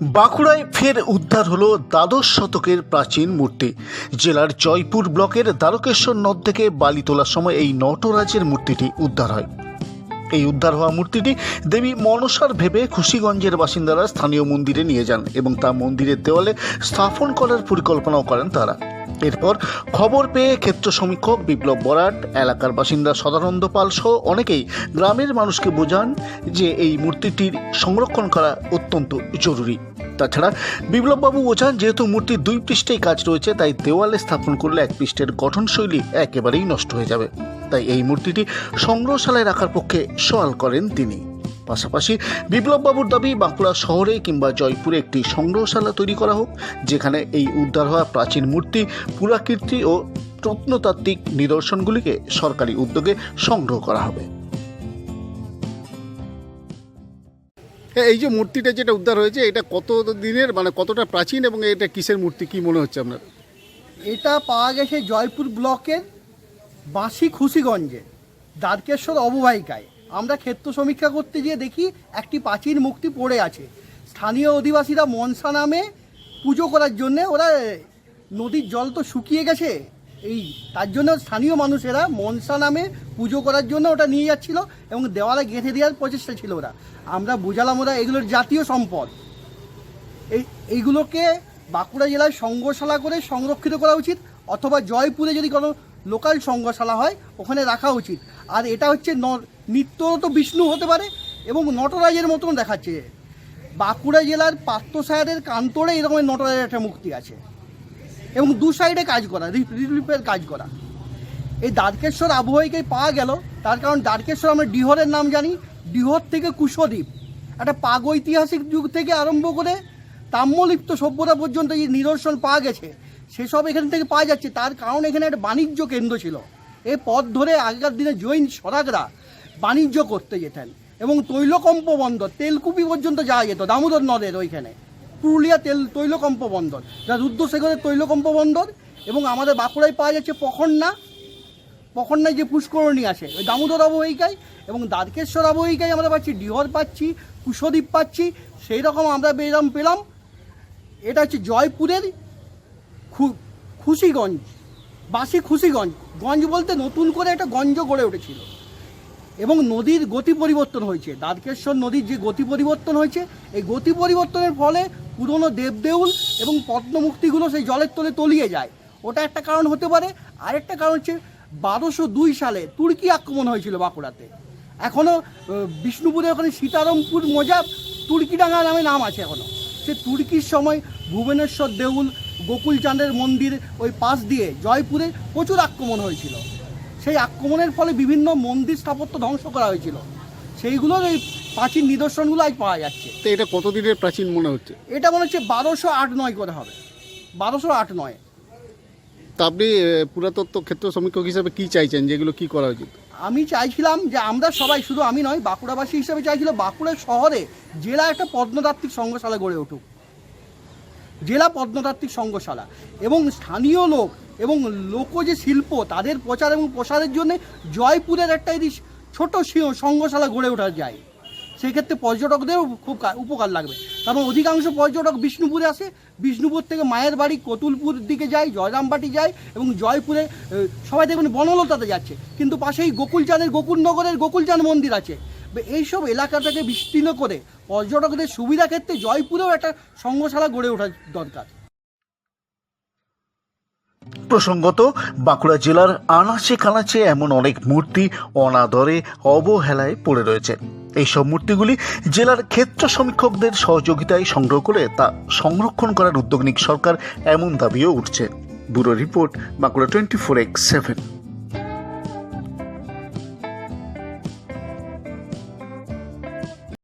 বাঁকুড়ায় ফের উদ্ধার হলো দ্বাদশ শতকের প্রাচীন মূর্তি। জেলার জয়পুর ব্লকের দ্বারকেশ্বর নদ থেকে বালি তোলার সময় এই নটরাজের মূর্তিটি উদ্ধার হয়। এই উদ্ধার হওয়া মূর্তিটি দেবী মনসার ভেবে খুশিগঞ্জের বাসিন্দারা স্থানীয় মন্দিরে নিয়ে যান এবং তা মন্দিরের দেওয়ালে স্থাপন করার পরিকল্পনাও করেন তারা। এরপর খবর পেয়ে ক্ষেত্র সমীক্ষক বিপ্লব বরাট, এলাকার বাসিন্দা সদানন্দ পাল সহ অনেকেই গ্রামের মানুষকে বোঝান যে এই মূর্তিটির সংরক্ষণ করা অত্যন্ত জরুরি। তাছাড়া বিপ্লববাবু বোঝান, যেহেতু মূর্তির দুই পৃষ্ঠেই কাজ রয়েছে, তাই দেওয়ালে স্থাপন করলে এক পৃষ্ঠের গঠনশৈলী একেবারেই নষ্ট হয়ে যাবে। তাই এই মূর্তিটি সংগ্রহশালায় রাখার পক্ষে সওয়াল করেন তিনি। পাশাপাশি বিপ্লববাবুর দাবি বাঁকুড়া শহরে কিংবা জয়পুরে একটি সংগ্রহশালা তৈরি করা হোক যেখানে এই উদ্ধার হওয়া প্রাচীন মূর্তি পুরাকীর্তি ও প্রত্নতাত্ত্বিক নিদর্শনগুলিকে সরকারি উদ্যোগে সংগ্রহ করা হবে। হ্যাঁ, এই যে মূর্তিটা যেটা উদ্ধার হয়েছে এটা কত দিনের মানে কতটা প্রাচীন এবং এটা কিসের মূর্তি কি মনে হচ্ছে আপনার? এটা পাওয়া গেছে জয়পুর ব্লকের বাঁশি খুশিগঞ্জে দ্বারকেশ্বর অববাহিকায়। আমরা ক্ষেত্র সমীক্ষা করতে গিয়ে দেখি একটি প্রাচীন মুক্তি পড়ে আছে। স্থানীয় অধিবাসীরা মনসা নামে পুজো করার জন্যে ওরা নদীর জল তো শুকিয়ে গেছে। এই, তার জন্য স্থানীয় মানুষেরা মনসা নামে পুজো করার জন্য ওটা নিয়ে যাচ্ছিল এবং দেওয়ালে গেঁথে দেওয়ার প্রচেষ্টা ছিল ওরা। আমরা বুঝালাম ওরা এগুলোর জাতীয় সম্পদ। এই, এইগুলোকে বাঁকুড়া জেলায় সংগ্রহশালা করে সংরক্ষিত করা উচিত অথবা জয়পুরে যদি কোনো লোকাল সংগ্রহশালা হয়, ওখানে রাখা উচিত। আর এটা হচ্ছে নিত্য তো বিষ্ণু হতে পারে এবং নটরাজের মতন দেখাচ্ছে। বাঁকুড়া জেলার পাত্রসাহের কান্তরে এরকম নটরাজের একটা মুক্তি আছে। এবং দু সাইডে কাজ করা রিলিফের কাজ করা। এই দ্বারকেশ্বর আবহাওয়াকে পাওয়া গেল, তার কারণ দ্বারকেশ্বর আমরা ডিহরের নাম জানি। ডিহর থেকে কুশদ্বীপ, একটা প্রাগৈতিহাসিক যুগ থেকে আরম্ভ করে তাম্যলিপ্ত সভ্যতা পর্যন্ত যে নিদর্শন পাওয়া গেছে। সেসব এখান থেকে পাওয়া যাচ্ছে। তার কারণ এখানে একটা বাণিজ্য কেন্দ্র ছিল। এই পথ ধরে আগেকার দিনে জৈন সরাগরা বাণিজ্য করতে যেতেন। এবং তৈলকম্প বন্দর, তেলকুপি পর্যন্ত যাওয়া যেত, দামোদর নদের ওইখানে। পুরুলিয়া তেল, তৈলকম্প বন্দর। যা রুদ্রশেখরের তৈলকম্প বন্দর এবং আমাদের বাঁকুড়ায় পাওয়া যাচ্ছে পখন্না। পখন্নায় যে পুষ্করণী আছে, ওই দামোদর অববাহিকায় এবং দ্বারকেশ্বর অববাহিকায় আমরা পাচ্ছি, ডিহর পাচ্ছি, কুশদ্বীপ পাচ্ছি সেই রকম আমরা বেরাম পেলাম। এটা হচ্ছে জয়পুরের খুশিগঞ্জ বাসি খুশিগঞ্জ। গঞ্জ বলতে নতুন করে একটা গঞ্জ গড়ে উঠেছিল। এবং নদীর গতি পরিবর্তন হয়েছে। দ্বারকেশ্বর নদীর যে গতি পরিবর্তন হয়েছে, এই গতি পরিবর্তনের ফলে পুরনো দেবদেউল এবং পদ্মমুক্তিগুলো সেই জলের তলে তলিয়ে যায়। ওটা একটা কারণ হতে পারে। আরেকটা কারণ হচ্ছে, বারোশো দুই সালে তুর্কি আক্রমণ হয়েছিল বাঁকুড়াতে। এখনও বিষ্ণুপুরে ওখানে সীতারামপুর মজাব তুর্কিডাঙ্গা নামে নাম আছে এখনও সে তুর্কির সময় ভুবনেশ্বর দেউল, গোকুলচাঁদের মন্দির ওই পাশ দিয়ে জয়পুরে প্রচুর আক্রমণ হয়েছিল। সেই আক্রমণের ফলে বিভিন্ন মন্দির স্থাপত্য ধ্বংস করা হয়েছিল। সেইগুলোর এই প্রাচীন নিদর্শনগুলো আজ পাওয়া যাচ্ছে। তো এটা কতদিনের প্রাচীন মনে হচ্ছে? এটা মনে হচ্ছে বারোশো আট নয় করে হবে। বারোশো আট নয়। তা আপনি পুরাতত্ত্ব ক্ষেত্র সমীক্ষক হিসাবে কি চাইছেন? যেগুলো কি করা উচিত? আমি চাইছিলাম যে আমরা সবাই শুধু আমি নয় বাঁকুড়াবাসী হিসাবে চাইছিল বাঁকুড়া শহরে জেলা একটা পদ্মতাত্ত্বিক সংঘশালা গড়ে উঠুক। জেলা পদ্মতাত্ত্বিক সংঘশালা এবং স্থানীয় লোক এবং লোক যে শিল্প, তাদের প্রচার এবং প্রসারের জন্য জয়পুরের একটা যদি ছোট সংঘশালা গড়ে ওঠা যায়। সেক্ষেত্রে পর্যটকদেরও খুব উপকার লাগবে। কারণ অধিকাংশ পর্যটক বিষ্ণুপুরে আসে। বিষ্ণুপুর থেকে মায়ের বাড়ি কতুলপুর দিকে যায়, জয়রামবাটি যায় এবং জয়পুরে সবাই দেখবেন বনলতাতে যাচ্ছে। কিন্তু পাশেই গোকুলচাঁদের, গোকুলনগরের গোকুলচাঁদ মন্দির আছে। এইসব এলাকাটাকে বিস্তীর্ণ করে পর্যটকদের সুবিধা ক্ষেত্রে জয়পুরেও একটা সংঘশালা গড়ে ওঠা দরকার। প্রসঙ্গত, বাঁকুড়া জেলার আনাচে কানাচে এমন অনেক মূর্তি অনাদরে অবহেলায় পড়ে রয়েছে। এইসব মূর্তিগুলি জেলার ক্ষেত্র সমীক্ষকদের সহযোগিতায় সংগ্রহ করে তা সংরক্ষণ করার উদ্যোগ নিক সরকার, এমন দাবিও উঠছে। Bureau report, Bankura twenty four X seven.